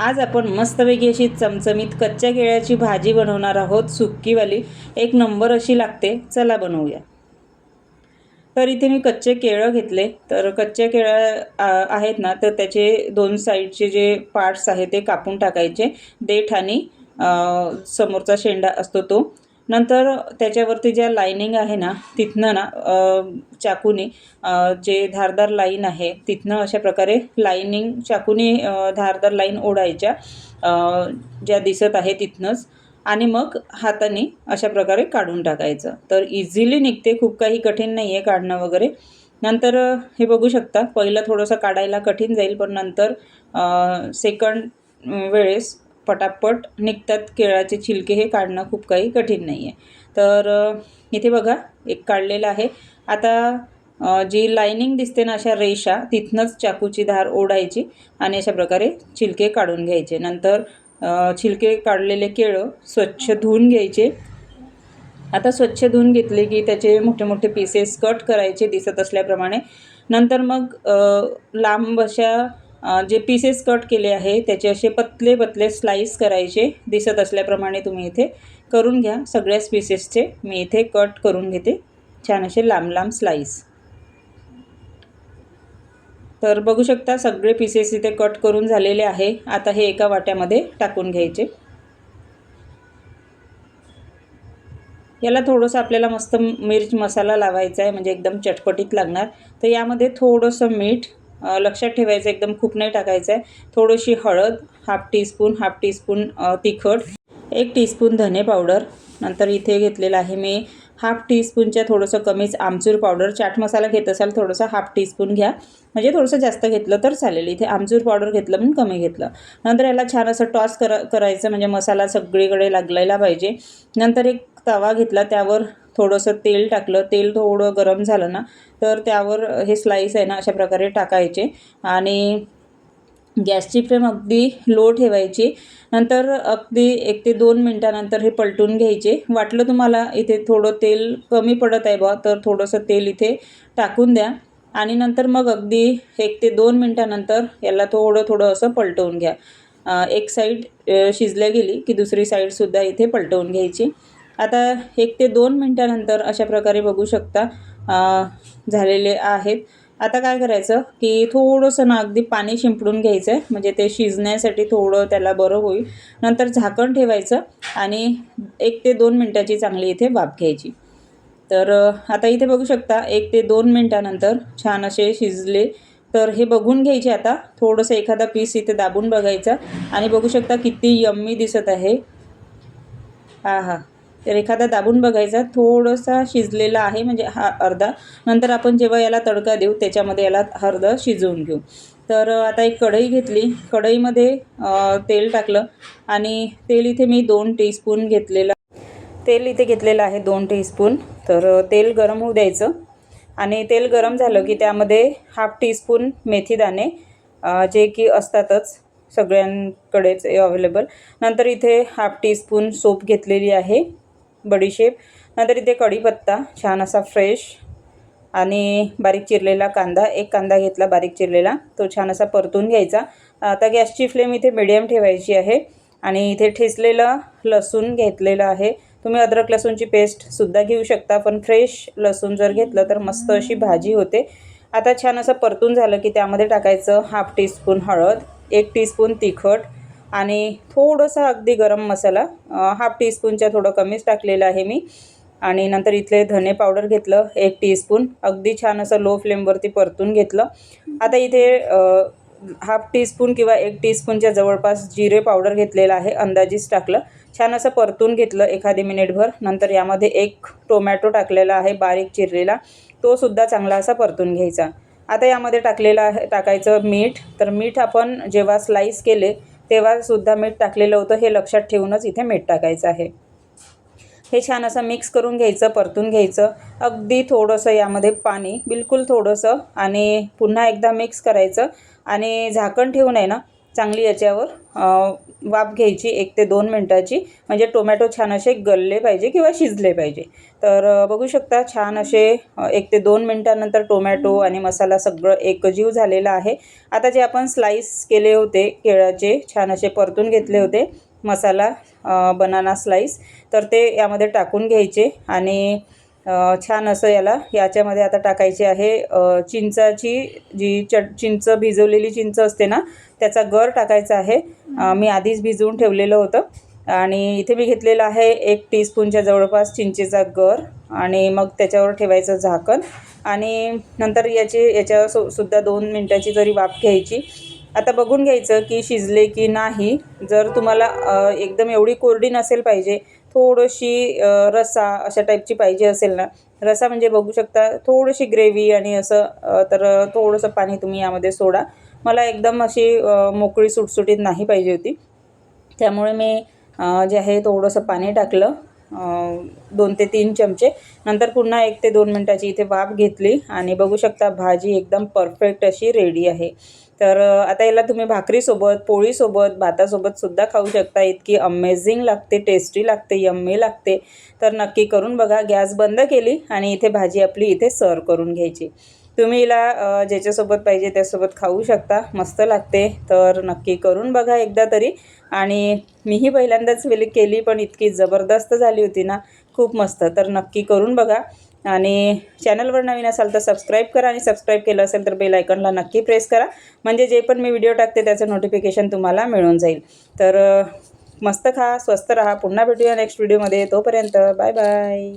आज आपण मस्तपैकी अशी चमचमीत कच्च्या केळ्याची भाजी बनवणार आहोत सुक्कीवाली. एक नंबर अशी लागते. चला बनवूया. तर इथे मी कच्चे केळं घेतले. तर कच्च्या केळं आहेत ना तर त्याचे दोन साईडचे जे पार्ट्स आहेत ते कापून टाकायचे. देठ आणि समोरचा शेंडा असतो तो. नंतर त्याच्यावरती ज्या लाईनिंग आहे ना तिथनं ना चाकूने जे धारदार लाईन आहे तिथनं अशा प्रकारे लाईनिंग चाकूने धारदार लाईन ओढायच्या ज्या दिसत आहे तिथनंच. आणि मग हाताने अशा प्रकारे काढून टाकायचं. तर इझिली निघते खूप काही कठीण नाही आहे काढणं वगैरे. नंतर हे बघू शकता पहिलं थोडंसं काढायला कठीण जाईल पण नंतर सेकंड वेळेस पटापट निघतात केळाचे छिलके हे काढणं खूप काही कठीण नाही आहे. तर इथे बघा एक काढलेलं आहे. आता जी लायनिंग दिसते ना अशा रेषा तिथनंच चाकूची धार ओढायची आणि अशा प्रकारे छिलके काढून घ्यायचे. नंतर छिलके काढलेले केळं स्वच्छ धुवून घ्यायचे. आता स्वच्छ धुवून घेतले की त्याचे मोठे मोठे पीसेस कट करायचे दिसत असल्याप्रमाणे. नंतर मग लांब अशा जे पीसेस कट केले आहे त्याचे असे पतले पतले स्लाईस करायचे दिसत असल्याप्रमाणे तुम्ही इथे करून घ्या. सगळ्याच पीसेसचे मी इथे कट करून घेते. छान असे लांब लांब स्लाईस तर बघू शकता सगळे पीसेस इथे कट करून झालेले आहे. आता हे एका वाट्यामध्ये टाकून घ्यायचे. याला थोडंसं आपल्याला मस्त मिर्च मसाला लावायचा आहे म्हणजे एकदम चटपटीत लागणार. तर यामध्ये थोडंसं मीठ लक्षात ठेवायचं एकदम खूप नाही टाकायचं आहे थोडीशी हळद हाफ टीस्पून हाफ टीस्पून तिखट एक टीस्पून धने पावडर. नंतर इथे घेतलेलं आहे मी हाफ टीस्पूनच्या थोडंसं कमीच आमचूर पावडर. चाट मसाला घेत असाल थोडंसं हाफ टीस्पून घ्या. म्हणजे थोडंसं जास्त घेतलं तर चालेल. इथे आमचूर पावडर घेतलं म्हणून कमी घेतलं. नंतर याला छान असं टॉस करा करायचं. म्हणजे मसाला सगळीकडे लागलेला पाहिजे. नंतर एक तवा घेतला त्यावर थोडंसं तेल टाकलं तेल थोडं गरम झालं ना तर त्यावर हे स्लाईस आहे ना अशा प्रकारे टाकायचे. आणि गॅसची फ्लेम अगदी लो ठेवायची. नंतर अगदी एक ते दोन मिनटानंतर हे पलटून घ्यायचे. वाटलं तुम्हाला इथे थोडं तेल कमी पडत आहे बा तर थोडंसं तेल इथे टाकून द्या. आणि नंतर मग अगदी एक ते दोन मिनटानंतर याला थोडं थोडं असं पलटवून घ्या. एक साईड शिजल्या गेली की दुसरी साईडसुद्धा इथे पलटवून घ्यायची. आता एक ते दोन मिनटानंतर अशा प्रकारे बघू शकता झालेले आहेत. आता काय करायचं की थोडंसं ना अगदी पाणी शिंपडून घ्यायचं आहे म्हणजे ते शिजण्यासाठी थोडं त्याला बरं होईल. नंतर झाकण ठेवायचं आणि एक ते दोन मिनटाची चांगली इथे वाफ घ्यायची. तर आता इथे बघू शकता एक ते दोन मिनटानंतर छान असे शिजले. तर हे बघून घ्यायचे आता. थोडंसं एखादा पीस इथे दाबून बघायचा. आणि बघू शकता किती यम्मी दिसत आहे. हा हा तर एखादा दाबून बघायचा थोडंसा शिजलेला आहे म्हणजे हा अर्धा. नंतर आपण जेव्हा याला तडका देऊ त्याच्यामध्ये याला अर्धा शिजवून घेऊ. तर आता एक कढई घेतली. कढईमध्ये तेल टाकलं आणि तेल इथे मी दोन टीस्पून घेतलेलं तेल इथे घेतलेलं आहे दोन टीस्पून. तर तेल गरम होऊ द्यायचं आणि तेल गरम झालं की त्यामध्ये हाफ टीस्पून मेथीदाणे जे की असतातच सगळ्यांकडेच अवेलेबल नंतर इथे हाफ टीस्पून सोप घेतलेली आहे. बडीशेप नंतर इथे कढीपत्ता छान असा फ्रेश आणि बारीक चिरलेला कांदा एक कांदा घेतला बारीक चिरलेला. तो छान असा परतून घ्यायचा. आता गॅसची फ्लेम इथे मिडियम ठेवायची आहे आणि इथे ठेचलेलं लसूण घेतलेलं आहे. तुम्ही अद्रक लसूणची पेस्टसुद्धा घेऊ शकता पण फ्रेश लसूण जर घेतलं तर मस्त अशी भाजी होते. आता छान असं परतून झालं की त्यामध्ये टाकायचं हाफ टीस्पून हळद एक टीस्पून तिखट आणि थोडंसं अगदी गरम मसाला हाफ टीस्पूनच्या थोडं कमीच टाकलेलं आहे मी. आणि नंतर इथले धने पावडर घेतलं एक टीस्पून अगदी छान असं लो फ्लेमवरती परतून घेतलं. आता इथे हाफ टीस्पून किंवा एक टीस्पूनच्या जवळपास जिरे पावडर घेतलेलं आहे अंदाजीच टाकलं. छान असं परतून घेतलं एखादी मिनिटभर नंतर यामध्ये एक टोमॅटो टाकलेला आहे बारीक चिरलेला. तो सुद्धा चांगला असा परतून घ्यायचा. आता यामध्ये टाकलेला आहे टाकायचं मीठ. तर मीठ आपण जेव्हा स्लाईस केले तेव्हा सुद्धा मीठ टाकलेलं होतं हे लक्षात ठेवूनच इथे मीठ टाकायचं आहे. हे छान असं मिक्स करून घ्यायचं परतून घ्यायचं. अगदी थोडंसं यामध्ये पाणी बिलकुल थोडंसं आणि पुन्हा एकदा मिक्स करायचं. आणि झाकण ठेवून आहे ना चांगली याच्यावर वाफ घ्यायची एक ते दोन मिनटाची. म्हणजे टोमॅटो छान असे गलले पाहिजे किंवा शिजले पाहिजे. तर बघू शकता छान असे एक ते दोन मिनटानंतर टोमॅटो आणि मसाला सगळं एकजीव झालेला आहे. आता जे आपण स्लाईस केले होते केळाचे छान असे परतून घेतले होते मसाला बनाना स्लाईस तर ते यामध्ये टाकून घ्यायचे आणि छान असं याला याच्यामध्ये आता टाकायची आहे चिंचाची जी चट चिंच भिजवलेली चिंच असते ना त्याचा गर टाकायचा आहे. मी आधीच भिजवून ठेवलेलं होतं. आणि इथे मी घेतलेलं आहे एक टीस्पूनच्या जवळपास चिंचेचा गर आणि मग त्याच्यावर ठेवायचं झाकण. आणि नंतर याची याच्यावर सु सुद्धा दोन मिनटाची जरी वाफ घ्यायची. आता बघून घ्यायचं की शिजले की नाही. जर तुम्हाला एकदम एवढी कोरडी नसेल पाहिजे थोडीशी रसा रस्सा अशा टाईपची पाहिजे असेल ना रस्सा म्हणजे बघू शकता थोडीशी ग्रेव्ही आणि असं तर थोडंसं पाणी तुम्ही यामध्ये सोडा. मला एकदम अशी मोकळी सुटसुटीत नाही पाहिजे होती. त्यामुळे मी जे आहे थोडंसं पाणी टाकलं दोन ते तीन चमचे. नंतर पुन्हा एक ते दोन मिनटाची इथे वाफ घेतली आणि बघू शकता भाजी एकदम परफेक्ट अशी रेडी आहे. तर आता याला तुम्ही भाकरीसोबत पोळीसोबत भातासोबत सुद्धा खाऊ शकता. इतकी अमेझिंग लागते टेस्टी लागते यम्मी लागते. तर नक्की करून बघा गॅस बंद केली आणि इथे भाजी आपली इथे सर्व करून घ्यायची. तुम्ही हिला ज्याच्यासोबत पाहिजे त्यासोबत खाऊ शकता. मस्त लागते. तर नक्की करून बघा एकदा तरी. आणि मीही पहिल्यांदाच वेली केली पण इतकी जबरदस्त झाली होती ना. खूप मस्त. तर नक्की करून बघा. आणि चॅनलवर नवीन असाल तर सबस्क्राईब करा आणि सबस्क्राईब केलं असेल तर बेल आयकॉनला नक्की प्रेस करा. म्हणजे जे पण मी व्हिडिओ टाकते त्याचं नोटिफिकेशन तुम्हाला मिळून जाईल. तर मस्त खा स्वस्त राहा. पुन्हा भेटूया नेक्स्ट व्हिडिओमध्ये तोपर्यंत बाय बाय